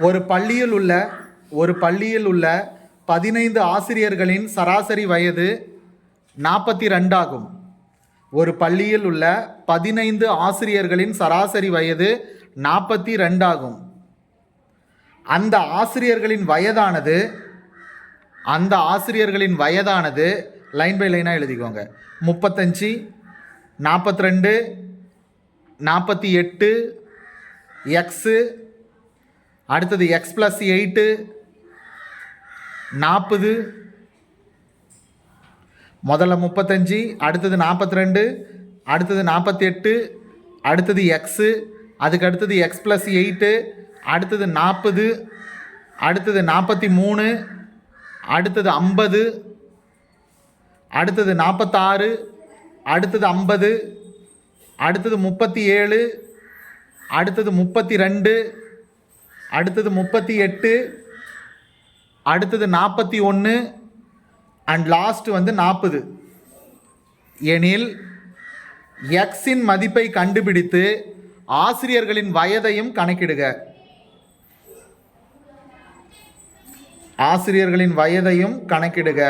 ஒரு பள்ளியில் உள்ள ஒரு பள்ளியில் உள்ள பதினைந்து ஆசிரியர்களின் சராசரி வயது நாற்பத்தி ரெண்டாகும் ஒரு பள்ளியில் உள்ள பதினைந்து ஆசிரியர்களின் சராசரி வயது நாற்பத்தி ரெண்டாகும் அந்த ஆசிரியர்களின் வயதானது அந்த ஆசிரியர்களின் வயதானது லைன் பை லைனாக எழுதிக்கோங்க. முப்பத்தஞ்சு நாற்பத்தி ரெண்டு நாற்பத்தி எட்டு எக்ஸு அடுத்தது எக்ஸ் ப்ளஸ் எயிட்டு நாற்பது. முதல்ல முப்பத்தஞ்சு அடுத்தது நாற்பத்தி ரெண்டு அடுத்தது நாற்பத்தி எட்டு அடுத்தது எக்ஸு அதுக்கு அடுத்தது எக்ஸ் ப்ளஸ் எயிட்டு அடுத்தது நாற்பது அடுத்தது நாற்பத்தி மூணு அடுத்தது ஐம்பது அடுத்தது நாற்பத்தாறு அடுத்தது ஐம்பது அடுத்தது முப்பத்தி ஏழு அடுத்தது முப்பத்தி ரெண்டு அடுத்தது முப்பத்தி எட்டு அடுத்தது நாற்பத்தி ஒன்று அண்ட் லாஸ்ட் வந்து நாற்பது. எனில் எக்ஸின் மதிப்பை கண்டுபிடித்து ஆசிரியர்களின் வயதையும் கணக்கிடுக. ஆசிரியர்களின் வயதையும் கணக்கிடுக.